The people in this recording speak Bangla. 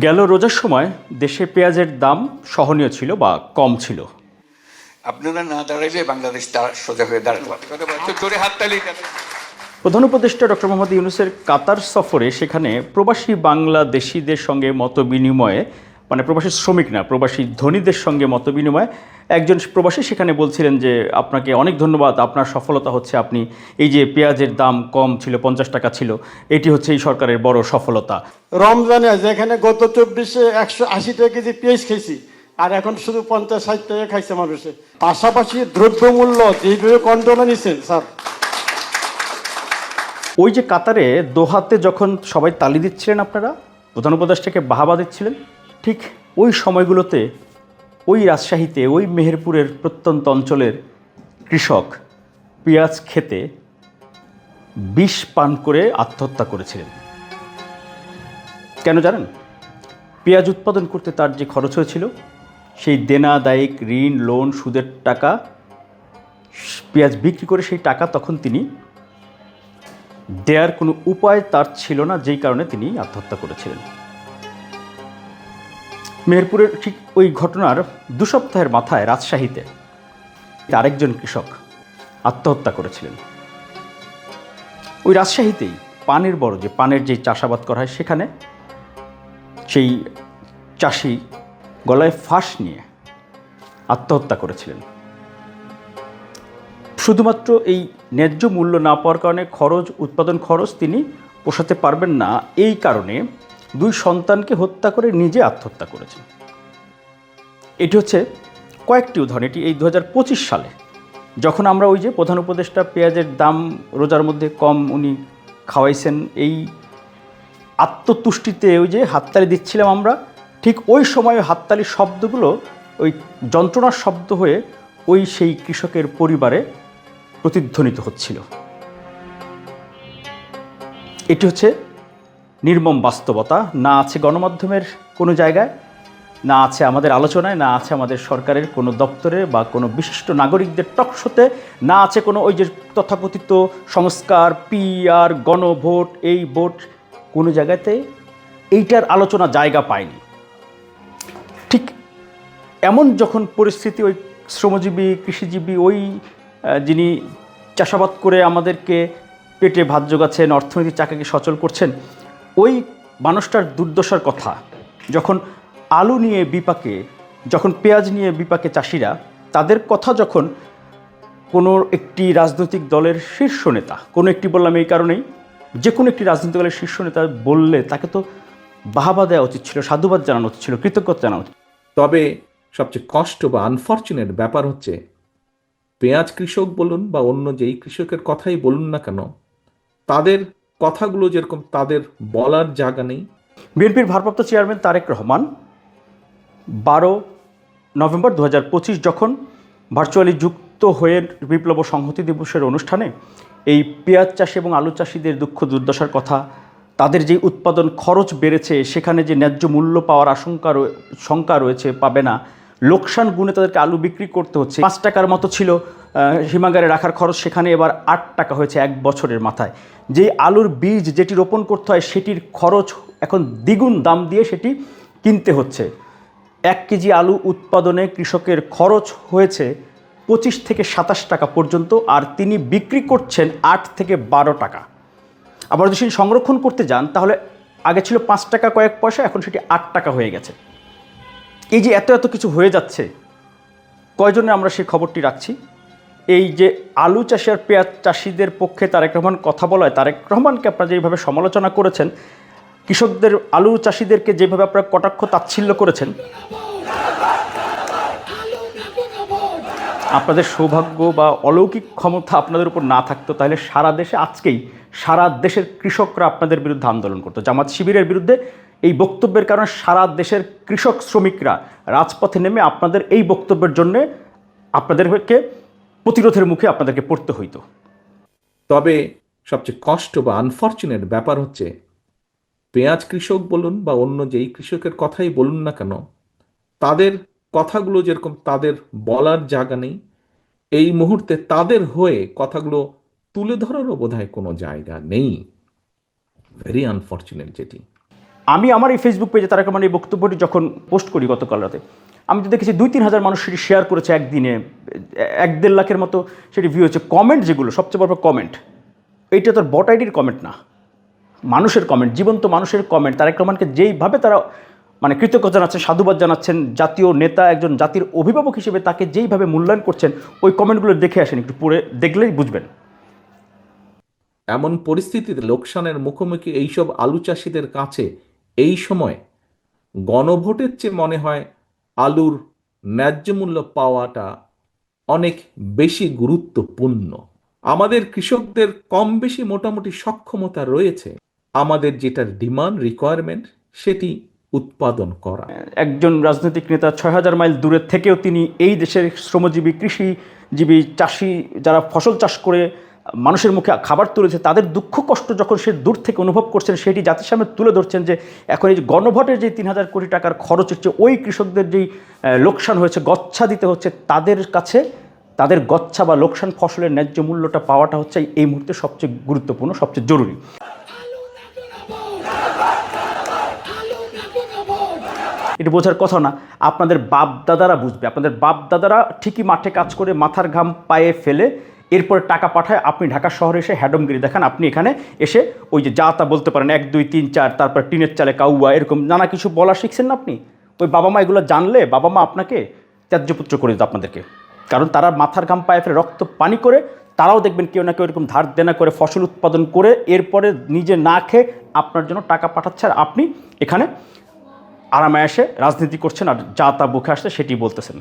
গেল রোজার সময় দেশে পেঁয়াজের দাম সহনীয় ছিল বা কম ছিল আপনারা না দাঁড়াইলে বাংলাদেশ সোজা হয়ে দাঁড়াতে? প্রধান উপদেষ্টা ডক্টর মোহাম্মদ ইউনুসের কাতার সফরে সেখানে প্রবাসী বাংলাদেশিদের সঙ্গে মত বিনিময়ে মানে প্রবাসী শ্রমিক না প্রবাসী ধনীদের সঙ্গে মত বিনিময়ে। একজন প্রবাসী সেখানে বলছিলেন যে আপনাকে অনেক ধন্যবাদ আপনার সফলতা হচ্ছে আপনি এই যে পেঁয়াজের দাম কম ছিল পঞ্চাশ টাকা ছিল এটি হচ্ছে এই সরকারের বড় সফলতা। রমজানে যেখানে গত চব্বিশে একশো আশি টাকা কেজি পেঁয়াজ খেয়েছি আর এখন শুধু পঞ্চাশ ষাট টাকা খাইছে মানুষে। পাশাপাশি দ্রব্যমূল্য যেভাবে কন্ট্রোলে নিচ্ছেন স্যার। ওই যে কাতারে দোহাতে যখন সবাই তালি দিচ্ছিলেন আপনারা প্রধান উপদেষ্টাকে বাহাবা দিচ্ছিলেন ঠিক ওই সময়গুলোতে ওই রাজশাহীতে, ওই মেহেরপুরের প্রত্যন্ত অঞ্চলের কৃষক পেঁয়াজ খেতে বিষ পান করে আত্মহত্যা করেছিলেন। কেন জানেন? পেঁয়াজ উৎপাদন করতে তার যে খরচ হয়েছিল, সেই দেনা, দায়িক, ঋণ, লোন, সুদের টাকা, পেঁয়াজ বিক্রি করে সেই টাকা তখন তিনি দেয়ার কোনো উপায় তার ছিল না, যেই কারণে তিনি আত্মহত্যা করেছিলেন। মেহেরপুরের ঠিক ওই ঘটনার দু সপ্তাহের মাথায় রাজশাহীতে। আরেকজন কৃষক আত্মহত্যা করেছিলেন। ওই রাজশাহীতেই পানের বড় যে পানের যে চাষাবাদ করা হয় সেখানে সেই চাষি গলায় ফাঁস নিয়ে আত্মহত্যা করেছিলেন। শুধুমাত্র এই ন্যায্য মূল্য না পাওয়ার কারণে খরচ, উৎপাদন খরচ তিনি পোষাতে পারবেন না। এই কারণে দুই সন্তানকে হত্যা করে নিজে আত্মহত্যা করেছেন। এটি হচ্ছে কয়েকটি উদাহরণ। এটি এই দু হাজার পঁচিশ সালে, যখন আমরা ওই যে প্রধান উপদেষ্টা পেঁয়াজের দাম রোজার মধ্যে কম উনি খাওয়াইছেন, এই আত্মতুষ্টিতে ওই যে হাততালি দিচ্ছিলাম আমরা, ঠিক ওই সময় হাততালির শব্দগুলো, ওই যন্ত্রণার শব্দ হয়ে ওই সেই কৃষকের পরিবারে প্রতিধ্বনিত হচ্ছিল। এটি হচ্ছে নির্মম বাস্তবতা। না আছে গণমাধ্যমের কোনো জায়গায়, না আছে আমাদের আলোচনায়, না আছে আমাদের সরকারের কোনো দপ্তরে বা কোনো বিশিষ্ট নাগরিকদের টকশোতে না আছে কোনো ওই যে তথাকথিত সংস্কার, পিআর, গণভোট, এই ভোট, কোনো জায়গাতে এইটার আলোচনা জায়গা পায়নি। ঠিক এমন যখন পরিস্থিতি ওই শ্রমজীবী, কৃষিজীবী, ওই যিনি চাষাবাদ করে আমাদেরকে পেটে ভাত জোগাচ্ছেন অর্থনৈতিক চাকাকে সচল করছেন ওই মানুষটার দুর্দশার কথা, যখন আলু নিয়ে বিপাকে, যখন পেঁয়াজ নিয়ে বিপাকে চাষিরা, তাদের কথা যখন কোনো একটি রাজনৈতিক দলের শীর্ষ নেতা, কোনো একটি বললাম এই কারণেই, যে কোনো একটি রাজনৈতিক দলের শীর্ষ নেতা বললে তাকে তো বাহাবা দেওয়া উচিত ছিল, সাধুবাদ জানানো উচিত ছিল, কৃতজ্ঞতা জানানো উচিত তবে সবচেয়ে কষ্ট বা আনফর্চুনেট ব্যাপার হচ্ছে, পেঁয়াজ কৃষক বলুন বা অন্য যেই কৃষকের কথাই বলুন না কেন, তাদের কথাগুলো যেরকম তাদের বলার জায়গা নেই। বিএনপির ভারপ্রাপ্ত চেয়ারম্যান তারেক রহমান বারো নভেম্বর দু হাজার পঁচিশ যখন ভার্চুয়ালি যুক্ত হয়ে বিপ্লব সংহতি দিবসের অনুষ্ঠানে এই পেঁয়াজ চাষি এবং আলু চাষিদের দুঃখ দুর্দশার কথা, তাদের যে উৎপাদন খরচ বেড়েছে, সেখানে যে ন্যায্য মূল্য পাওয়ার আশঙ্কা শঙ্কা রয়েছে, পাবে না। লোকসান গুণে তাদেরকে আলু বিক্রি করতে হচ্ছে। পাঁচ টাকার মতো ছিল হিমাগারে রাখার খরচ সেখানে এবার আট টাকা হয়েছে এক বছরের মাথায়। যে আলুর বীজ যেটি রোপণ করতে হয়, সেটির খরচ এখন দ্বিগুণ দাম দিয়ে সেটি কিনতে হচ্ছে। এক কেজি আলু উৎপাদনে কৃষকের খরচ হয়েছে পঁচিশ থেকে সাতাশ টাকা পর্যন্ত, আর তিনি বিক্রি করছেন আট থেকে বারো টাকা। আবার যদি সেটি সংরক্ষণ করতে যান, তাহলে আগে ছিল পাঁচ টাকা কয়েক পয়সা, এখন সেটি আট টাকা হয়ে গেছে। এই যে এত এত কিছু হয়ে যাচ্ছে কয়জনে আমরা সেই খবরটি রাখছি? এই যে আলু চাষি আর পেঁয়াজ চাষিদের পক্ষে তারেক রহমান কথা বলায়, তারেক রহমানকে আপনারা যেভাবে সমালোচনা করেছেন, কৃষকদের আলু চাষিদেরকে যেভাবে আপনারা কটাক্ষ তাচ্ছিল্য করেছেন, আপনাদের সৌভাগ্য বা অলৌকিক ক্ষমতা আপনাদের উপর না থাকতো, তাহলে সারা দেশে আজকেই, সারা দেশের কৃষকরা আপনাদের বিরুদ্ধে আন্দোলন করতো। জামাত শিবিরের বিরুদ্ধে এই বক্তব্যের কারণে সারা দেশের কৃষক শ্রমিকরা রাজপথে নেমে আপনাদের এই বক্তব্যের জন্যে আপনাদেরকে প্রতিরোধের মুখে আপনাদেরকে পড়তে হইতো। তবে সবচেয়ে কষ্ট বা আনফর্চুনেট ব্যাপার হচ্ছে পেঁয়াজ কৃষক বলুন বা অন্য যেই কৃষকের কথাই বলুন না কেন তাদের কথাগুলো যেরকম তাদের বলার জায়গা নেই এই মুহূর্তে তাদের হয়ে কথাগুলো তুলে ধরারও বোধহয় কোনো জায়গা নেই। ভেরি আনফর্চুনেট যেটি। আমি আমার এই ফেসবুক পেজে তারেক রহমান এই বক্তব্যটি যখন পোস্ট করি গতকাল রাতে আমি তো দেখেছি দুই, তিন হাজার মানুষ সেটি শেয়ার করেছে একদিনে, এক দেড় লাখের মতো সেটি ভিউ হচ্ছে কমেন্ট যেগুলো, সবচেয়ে বড় কমেন্ট এইটা তোর বট আইডির কমেন্ট না। মানুষের কমেন্ট জীবন্ত মানুষের কমেন্ট তারেক রহমানকে যেইভাবে তারা মানে কৃতজ্ঞতা জানাচ্ছেন, সাধুবাদ জানাচ্ছেন, জাতীয় নেতা, একজন জাতির অভিভাবক হিসেবে তাকে যেইভাবে মূল্যায়ন করছেন, ওই কমেন্টগুলো দেখে আসেন, একটু পড়ে দেখলেই বুঝবেন। এমন পরিস্থিতিতে লোকসানের মুখোমুখি এইসব আলু চাষিদের কাছে এই সময় গণভোটের চেয়ে মনে হয় আলুর ন্যায্য মূল্য পাওয়াটা অনেক বেশি গুরুত্বপূর্ণ। আমাদের কৃষকদের কম বেশি মোটামুটি সক্ষমতা রয়েছে। আমাদের যেটার ডিমান্ড রিকোয়ারমেন্ট সেটি উৎপাদন করা। একজন রাজনৈতিক নেতা ছয় হাজার মাইল দূরে থেকেও তিনি এই দেশের শ্রমজীবী, কৃষিজীবী, চাষি, যারা ফসল চাষ করে মানুষের মুখে খাবার তুলেছে, তাদের দুঃখ কষ্ট যখন সে দূর থেকে অনুভব করছেন, সেটি জাতির সামনে তুলে ধরছেন যে এখন এই গণভোটের যে তিন হাজার কোটি টাকার খরচ হচ্ছে, ওই কৃষকদের যেই লোকসান হয়েছে, গচ্ছা দিতে হচ্ছে, তাদের কাছে, তাদের গচ্ছা বা লোকসান ফসলের ন্যায্য মূল্যটা পাওয়াটা হচ্ছে এই মুহূর্তে সবচেয়ে গুরুত্বপূর্ণ, সবচেয়ে জরুরি। এটা বোঝার কথা না, আপনাদের বাপ দাদারা বুঝবে, আপনাদের বাপ দাদারা ঠিকই মাঠে কাজ করে, মাথার ঘাম পায়ে ফেলে এরপরে টাকা পাঠায়, আপনি ঢাকা শহরে এসে হ্যাডমগিরি দেখান, আপনি এখানে এসে ওই যে যা তা বলতে পারেন, এক, দুই, তিন, চার, তারপর টিনের চালে কাউয়া, এরকম নানা কিছু বলা শিখছেন না আপনি? ওই বাবা মা এগুলো জানলে বাবা মা আপনাকে ত্যায্যপুত্র করে দিত আপনাদেরকে। কারণ তারা মাথার ঘাম পায়ে ফেলে রক্ত পানি করে, তারাও দেখবেন কেউ না কেউ এরকম ধার দেনা করে, ফসল উৎপাদন করে, এরপরে নিজে না খেয়ে আপনার জন্য টাকা পাঠাচ্ছে আর আপনি এখানে আরামে এসে রাজনীতি করছেন আর যা তা বুকে আসছে সেটি বলতেছেন।